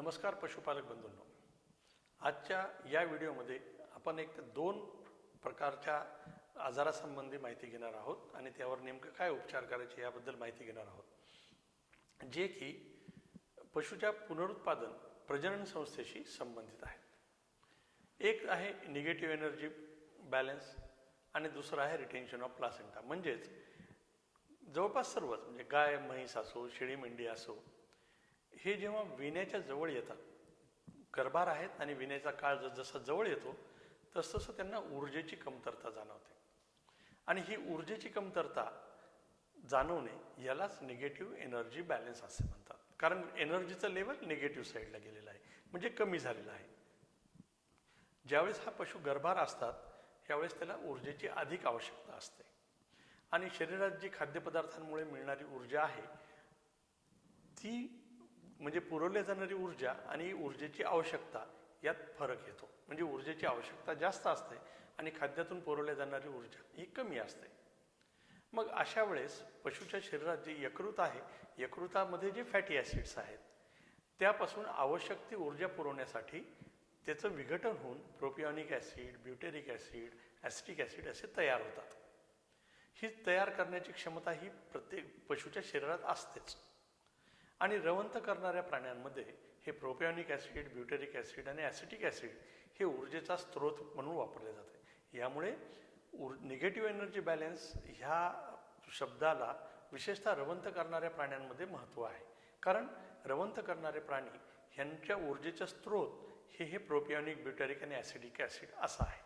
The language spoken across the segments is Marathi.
नमस्कार पशुपालक बंधूंनो. आजच्या या व्हिडिओमध्ये आपण एक दोन प्रकारच्या आजारासंबंधी माहिती घेणार आहोत आणि त्यावर नेमकं काय उपचार करायचे याबद्दल माहिती घेणार आहोत. जे की पशुच्या पुनरुत्पादन प्रजनन संस्थेशी संबंधित आहेत एक आहे निगेटिव्ह एनर्जी बॅलन्स आणि दुसरं आहे रिटेन्शन ऑफ प्लासेंटा म्हणजेच जवळपास सर्वच म्हणजे गाय म्हैस असो शेळी मेंढी असो हे जेव्हा विण्याच्या जवळ येतात गर्भार आहेत आणि विण्याचा काळ ज- जसा जवळ येतो तसतसं त्यांना ऊर्जेची कमतरता जाणवते. आणि ही ऊर्जेची कमतरता जाणवणे यालाच निगेटिव्ह एनर्जी बॅलन्स असे म्हणतात. कारण एनर्जीचं लेवल निगेटिव्ह साईडला गेलेलं आहे म्हणजे कमी झालेलं आहे. ज्यावेळेस हा पशु गर्भार असतात त्यावेळेस त्याला ऊर्जेची अधिक आवश्यकता असते. आणि शरीरात जी खाद्यपदार्थांमुळे मिळणारी ऊर्जा आहे ती म्हणजे पुरवल्या जाणारी ऊर्जा आणि ऊर्जेची आवश्यकता यात फरक येतो. म्हणजे ऊर्जेची आवश्यकता जास्त असते आणि खाद्यातून पुरवल्या जाणारी ऊर्जा ही कमी असते. मग अशा वेळेस पशुच्या शरीरात जे यकृत आहे यकृतामध्ये जे फॅटी ॲसिड्स आहेत त्यापासून आवश्यक ती ऊर्जा पुरवण्यासाठी त्याचं विघटन होऊन propionic acid butyric acid acetic acid असे तयार होतात. ही तयार करण्याची क्षमता ही प्रत्येक पशुच्या शरीरात असतेच. आणि रवंत करणाऱ्या प्राण्यांमध्ये हे प्रोपिऑनिक ॲसिड ब्युटेरिक ॲसिड आणि ॲसिटिक ॲसिड हे ऊर्जेचा स्रोत म्हणून वापरले जाते. यामुळे ऊर निगेटिव्ह एनर्जी बॅलन्स ह्या शब्दाला विशेषतः रवंत करणाऱ्या प्राण्यांमध्ये महत्त्व आहे. कारण रवंत करणारे प्राणी ह्यांच्या ऊर्जेचा स्रोत हे हे प्रोपिओनिक ब्युटेरिक आणि ॲसिडिक ॲसिड असा आहे.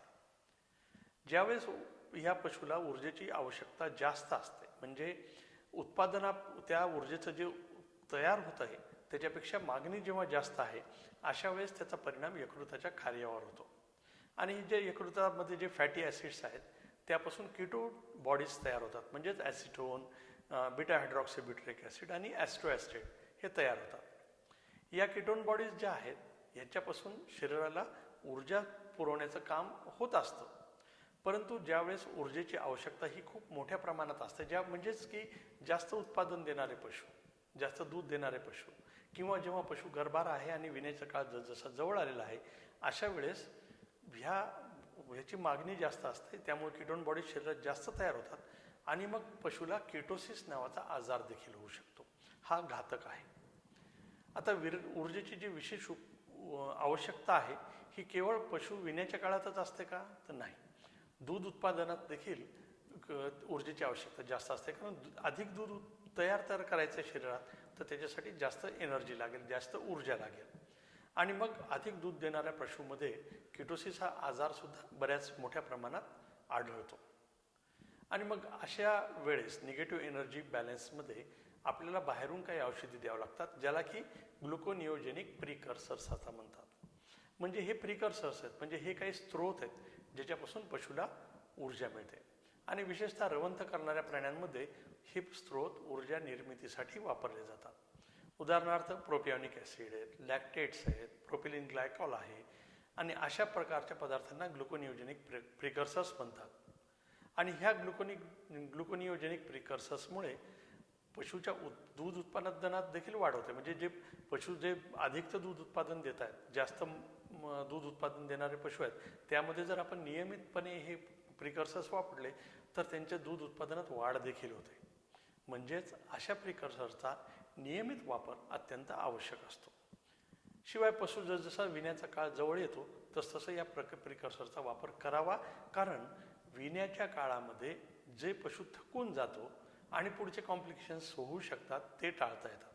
ज्यावेळेस ह्या पशुला ऊर्जेची आवश्यकता जास्त असते म्हणजे उत्पादना त्या ऊर्जेचं जे तयार होत आहे. त्याच्यापेक्षा मागणी जेव्हा जास्त आहे अशा वेळेस त्याचा परिणाम यकृताच्या कार्यावर होतो. आणि जे यकृतामध्ये जे फॅटी ॲसिड्स आहेत त्यापासून किटो बॉडीज तयार होतात. म्हणजेच ॲसिटोन बिटा हायड्रॉक्सिब्युट्रिक ॲसिड आणि ॲस्ट्रोॲस्टेट हे तयार होतात. या किटोन बॉडीज ज्या आहेत याच्यापासून शरीराला ऊर्जा पुरवण्याचं काम होत असतं. परंतु ज्यावेळेस ऊर्जेची आवश्यकता ही खूप मोठ्या प्रमाणात असते ज्या म्हणजेच की जास्त उत्पादन देणारे पशु. जास्त दूध देणारे पशु. किंवा जेव्हा पशु गर्भार आहे आणि विण्याचा काळ ज जसा जवळ आलेला आहे अशा वेळेस ह्या ह्याची मागणी जास्त असते. त्यामुळे किटोन बॉडी शरीरात जास्त तयार होतात आणि मग पशुला केटोसिस नावाचा आजार देखील होऊ शकतो. हा घातक आहे. आता विर ऊर्जेची जी विशेष आवश्यकता आहे ही केवळ पशु विण्याच्या काळातच असते का? तर नाही. दूध उत्पादनात देखील क- ऊर्जेची आवश्यकता जास्त असते. कारण अधिक दूध तयार तयार करायचं आहे शरीरात तर त्याच्यासाठी जास्त एनर्जी लागेल जास्त ऊर्जा लागेल. आणि मग अधिक दूध देणाऱ्या पशुमध्ये किटोसिस हा आजारसुद्धा बऱ्याच मोठ्या प्रमाणात आढळतो. आणि मग अशा वेळेस निगेटिव्ह एनर्जी बॅलन्समध्ये आपल्याला बाहेरून काही औषधी द्यावं लागतात ज्याला की ग्लुकोनिओजेनिक प्रिकर्सर्स असं म्हणतात. म्हणजे हे प्रिकर्सर्स आहेत म्हणजे हे काही स्त्रोत आहेत ज्याच्यापासून पशूला ऊर्जा मिळते. आणि विशेषतः रवंथ करणाऱ्या प्राण्यांमध्ये हे स्त्रोत ऊर्जा निर्मितीसाठी वापरले जातात. उदाहरणार्थ प्रोपियॉनिक ॲसिड आहेत लॅक्टेट्स आहेत प्रोपिलिन ग्लायकॉल आहे आणि अशा प्रकारच्या पदार्थांना ग्लुकोनियोजेनिक प्रि प्रिकर्सर्स म्हणतात. आणि ह्या ग्लुकोनिक ग्लुकोनियोजेनिक प्रिकर्सर्समुळे पशूच्या उत् दूध उत्पादनात देखील वाढ होते. म्हणजे जे पशु जे अधिकचं दूध उत्पादन देत आहेत जास्त दूध उत्पादन देणारे पशु आहेत त्यामध्ये जर आपण नियमितपणे हे प्रिकर्सर्स वापरले तर त्यांच्या दूध उत्पादनात वाढ देखील होते. म्हणजेच अशा प्रिकर्सरचा नियमित वापर अत्यंत आवश्यक असतो. शिवाय पशु जसजसा विण्याचा काळ जवळ येतो तसतसं या प्रक प्रिकर्सरचा वापर करावा कारण विण्याच्या काळामध्ये जे पशु थकून जातो आणि पुढचे कॉम्प्लिकेशन्स होऊ शकतात ते टाळता येतात.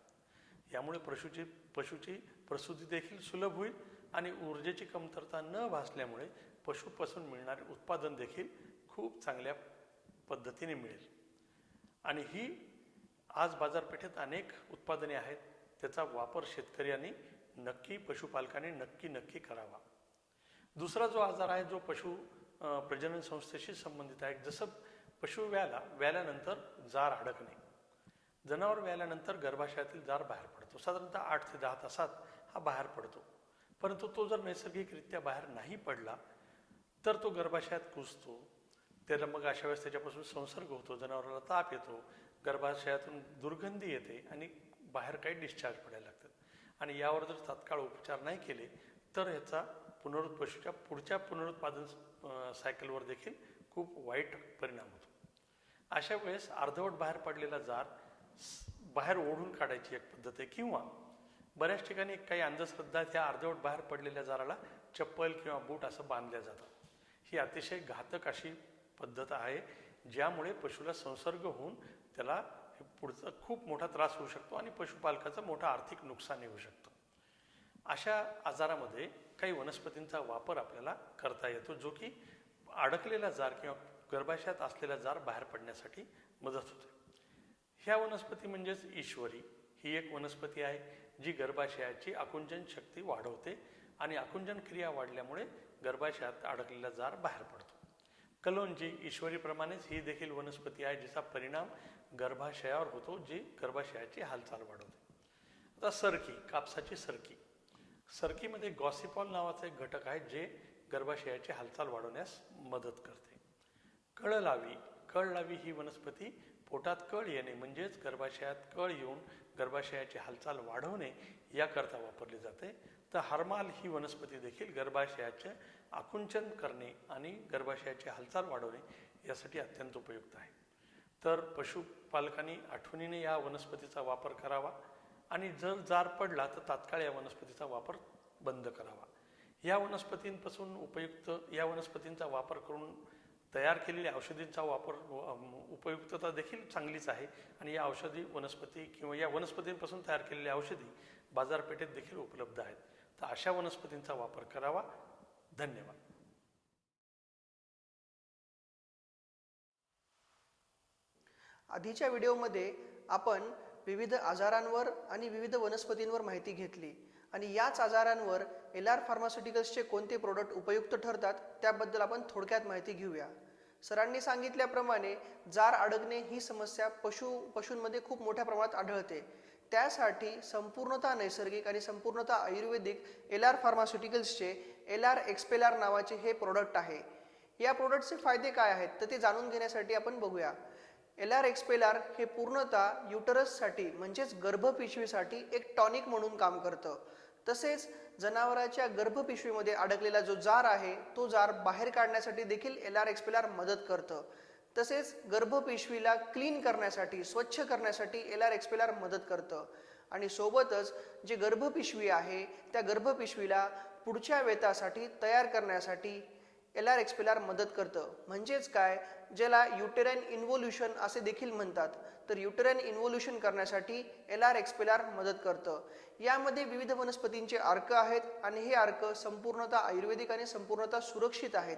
यामुळे पशुची पशुची प्रसूती देखील सुलभ होईल आणि ऊर्जेची कमतरता न भासल्यामुळे पशुपासून मिळणारे उत्पादन देखील खूप चांगल्या पद्धतीने मिळेल. आणि ही आज बाजारपेठेत अनेक उत्पादने आहेत त्याचा वापर शेतकऱ्यांनी नक्की पशुपालकाने नक्की नक्की करावा. दुसरा जो आजार आहे जो पशु प्रजनन संस्थेशी संबंधित आहे जसं पशु व्याला व्याल्यानंतर जार अडकणे. जनावर व्याल्यानंतर गर्भाशयातील जार बाहेर पडतो. साधारणतः आठ ते दहा तासात हा बाहेर पडतो. परंतु तो जर नैसर्गिकरित्या बाहेर नाही पडला तर तो गर्भाशयात कुजतो. त्याला मग अशा वेळेस त्याच्यापासून संसर्ग होतो जनावराला ताप येतो. गर्भाशयातून दुर्गंधी येते आणि बाहेर काही डिस्चार्ज पडायला लागतात. आणि यावर जर तात्काळ उपचार नाही केले तर ह्याचा पुनरुत्पशूच्या पुढच्या पुनरुत्पादन सायकलवर देखील खूप वाईट परिणाम होतो. अशा वेळेस अर्धवट बाहेर पडलेला जार बाहेर ओढून काढायची एक पद्धत आहे. किंवा बऱ्याच ठिकाणी काही अंधश्रद्धा त्या अर्धवट बाहेर पडलेल्या जाराला चप्पल किंवा बूट असं बांधल्या जातं ही अतिशय घातक अशी पद्धत आहे ज्यामुळे पशुला संसर्ग होऊन त्याला पुढचा खूप मोठा त्रास होऊ शकतो आणि पशुपालकाचं मोठं आर्थिक नुकसान होऊ शकतं. अशा आजारामध्ये काही वनस्पतींचा वापर आपल्याला करता येतो जो की अडकलेला जार किंवा गर्भाशयात असलेला जार बाहेर पडण्यासाठी मदत होते. ह्या वनस्पती म्हणजेच ईश्वरी ही एक वनस्पती आहे जी गर्भाशयाची आकुंचन शक्ती वाढवते आणि आकुंचन क्रिया वाढल्यामुळे गर्भाशयात अडकलेला जार बाहेर पडतो. कलोंजी ईश्वरीप्रमाणेच ही देखील वनस्पती आहे जिचा परिणाम गर्भाशयावर होतो जी गर्भाशयाची हालचाल वाढवते. आता सरकी कापसाची सरकी. सरकीमध्ये गॉसिपॉल नावाचा एक घटक आहे जे गर्भाशयाची हालचाल वाढवण्यास मदत करते. कळ लावी कळ लावी ही वनस्पती पोटात कळ येणे म्हणजेच गर्भाशयात कळ येऊन गर्भाशयाची हालचाल वाढवणे याकरता वापरली जाते. तर हरमाल ही वनस्पती देखील गर्भाशयाचे आकुंचन करणे आणि गर्भाशयाची हालचाल वाढवणे यासाठी अत्यंत उपयुक्त आहे. तर पशुपालकांनी आठवणीने या वनस्पतीचा वापर करावा आणि जर जार पडला तर तात्काळ या वनस्पतीचा वापर बंद करावा. या वनस्पतींपासून उपयुक्त या वनस्पतींचा वापर करून तयार केलेल्या औषधींचा वापर उपयुक्तता देखील चांगलीच आहे आणि या औषधी वनस्पती किंवा या वनस्पतींपासून तयार केलेल्या औषधी बाजारपेठेत देखील उपलब्ध आहेत. तर अशा वनस्पतींचा वापर करावा. धन्यवाद. आधीच्या व्हिडिओमध्ये आपण विविध आजारांवर आणि विविध वनस्पतींवर माहिती घेतली आणि याच आजारांवर एल आर फार्मास्युटिकल्सचे कोणते प्रोडक्ट उपयुक्त ठरतात त्याबद्दल आपण थोडक्यात माहिती घेऊया. सरांनी सांगितल्याप्रमाणे जार अडकणे ही समस्या पशु पशूंमध्ये खूप मोठ्या प्रमाणात आढळते. त्यासाठी संपूर्णतः नैसर्गिक आणि संपूर्णता आयुर्वेदिक एल आर फार्मास्युटिकल्सचे एल आर एक्सपेलार नावाचे हे प्रोडक्ट आहे. या प्रोडक्टचे फायदे काय आहेत तर ते जाणून घेण्यासाठी आपण बघूया. एल आर एक्सपेलार हे पूर्णतः युटरससाठी म्हणजेच गर्भपिशवीसाठी एक टॉनिक म्हणून काम करतं. तसेच जनावराच्या गर्भपिशवीमध्ये अडकलेला जो जार आहे तो जार बाहेर काढण्यासाठी देखील एल आर एक्सपेलार मदत करतं. तसेच गर्भपिशवीला क्लीन करण्यासाठी स्वच्छ करण्यासाठी एल आर एक्सपेलार मदत करतं. आणि सोबतच जे गर्भपिशवी आहे त्या गर्भपिशवीला पुढच्या वेतासाठी तयार करण्यासाठी एल आर एक्सपेलार मदत करतं. म्हणजेच काय? ज्याला युटेराइन इन्व्होल्युशन असे देखील म्हणतात. तर युटरेन इन्व्होल्युशन करण्यासाठी एल आर एक्सपेलार मदत करतं. यामध्ये विविध वनस्पतींचे अर्क आहेत आणि हे अर्क संपूर्णतः आयुर्वेदिक आणि संपूर्णतः सुरक्षित आहेत.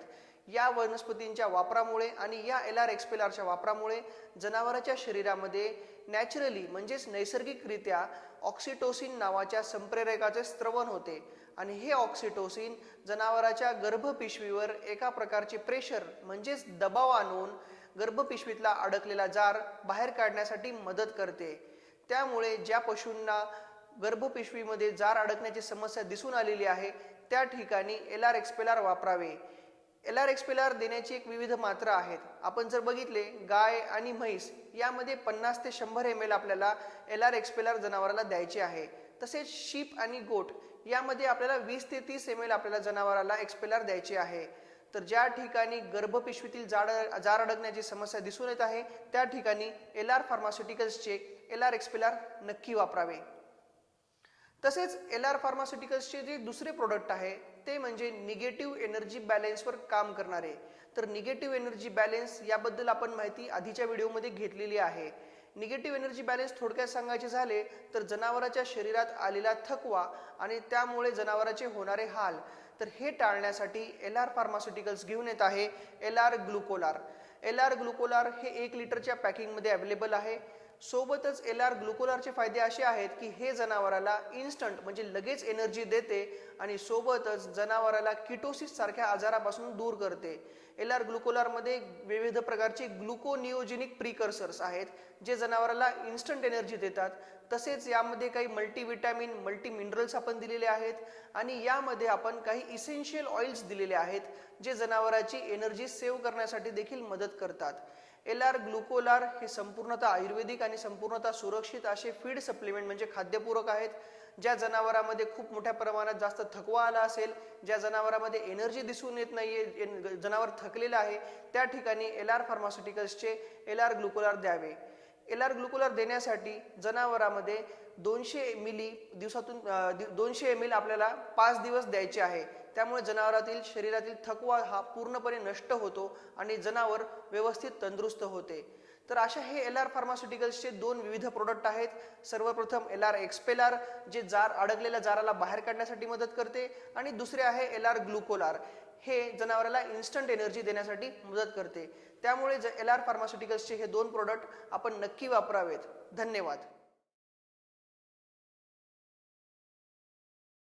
या वनस्पतींच्या वापरामुळे आणि या एल आर एक्सपेलारच्या वापरामुळे जनावराच्या शरीरामध्ये नॅचरली म्हणजेच नैसर्गिकरित्या ऑक्सिटोसिन नावाच्या संप्रेरकाचे स्त्रवण होते. आणि हे ऑक्सिटोसिन जनावराच्या गर्भपिशवीवर एका प्रकारचे प्रेशर म्हणजेच दबाव आणून गर्भपिशवीतला अडकलेला जार बाहेर काढण्यासाठी मदत करते. त्यामुळे ज्या पशूंना गर्भपिशवीमध्ये जार अडकण्याची समस्या दिसून आलेली आहे त्या ठिकाणी एल आर एक्सपेलार वापरावे. एल आर एक्सपेलार देण्याची एक विविध मात्रा आहेत. आपण जर बघितले गाय आणि म्हैस यामध्ये पन्नास ते शंभर एम एल आपल्याला एल आर एक्सपेलार जनावराला द्यायचे आहे. तसेच शीप आणि गोट यामध्ये आपल्याला वीस ते तीस एम एल आपल्याला जनावराला एक्सपेलार द्यायचे आहे. तर ज्या ठिकाणी गर्भपिशवीतील जाड जार अडकण्याची समस्या दिसून येत आहे त्या ठिकाणी एल आर फार्मास्युटिकल्सचे एल आर एक्सपिलार नक्की वापरावे. तसेच एल आर फार्मास्युटिकल्सचे जे दुसरे प्रोडक्ट आहे ते म्हणजे निगेटिव्ह एनर्जी बॅलेन्सवर काम करणारे. तर निगेटिव्ह एनर्जी बॅलेन्स याबद्दल आपण माहिती आधीच्या व्हिडिओमध्ये घेतलेली आहे. निगेटिव्ह एनर्जी बॅलेन्स थोडक्यात सांगायचे झाले तर जनावराच्या शरीरात आलेला थकवा आणि त्यामुळे जनावराचे होणारे हाल तर हे टाळण्यासाठी एल आर फार्मास्युटिकल्स घेऊन येत आहे L R Glucolar L R Glucolar हे एक लिटरच्या पॅकिंगमध्ये अवेलेबल आहे. सोबतच एल आर ग्लुकोलारचे फायदे असे आहेत की हे जनावराला इन्स्टंट म्हणजे लगेच एनर्जी देते आणि सोबतच जनावराला किटोसिस सारख्या आजारापासून दूर करते. एल आर ग्लुकोलारमध्ये विविध प्रकारचे ग्लुकोनिओजेनिक प्रिकर्सर्स आहेत जे जनावराला इन्स्टंट एनर्जी देतात. तसेच यामध्ये काही मल्टीविटॅमिन मल्टी मिनरल्स आपण दिलेले आहेत आणि यामध्ये आपण काही इसेन्शियल ऑइल्स दिलेले आहेत जे जनावराची एनर्जी सेव्ह करण्यासाठी देखील मदत करतात. एल आर ग्लुकोलार हे संपूर्णतः आयुर्वेदिक आणि संपूर्णतः सुरक्षित असे फीड सप्लिमेंट म्हणजे खाद्यपूरक आहेत. ज्या जनावरांमध्ये खूप मोठ्या प्रमाणात जास्त थकवा आला असेल ज्या जनावरांमध्ये एनर्जी दिसून येत नाहीये जनावर थकलेलं आहे त्या ठिकाणी एल आर फार्मास्युटिकल्सचे एल आर ग्लुकोलार द्यावे. एल आर ग्लुकोलार देण्यासाठी जनावरामध्ये दोनशे मिली दिवसातून दोनशे एम एल आपल्याला पाच दिवस द्यायचे आहे. त्यामुळे जनावरातील शरीरातील थकवा हा पूर्णपणे नष्ट होतो आणि जनावर व्यवस्थित तंदुरुस्त होते. तर अशा हे एल आर फार्मास्युटिकल्सचे दोन विविध प्रोडक्ट आहेत. सर्वप्रथम एल आर एक्सपेलार जे जार अडकलेल्या जाराला बाहेर काढण्यासाठी मदत करते आणि दुसरे आहे एल आर ग्लुकोलार हे जनावराला इन्स्टंट एनर्जी देण्यासाठी मदत करते. त्यामुळे ज एल आर फार्मास्युटिकल्सचे हे दोन प्रोडक्ट आपण नक्की वापरावेत. धन्यवाद.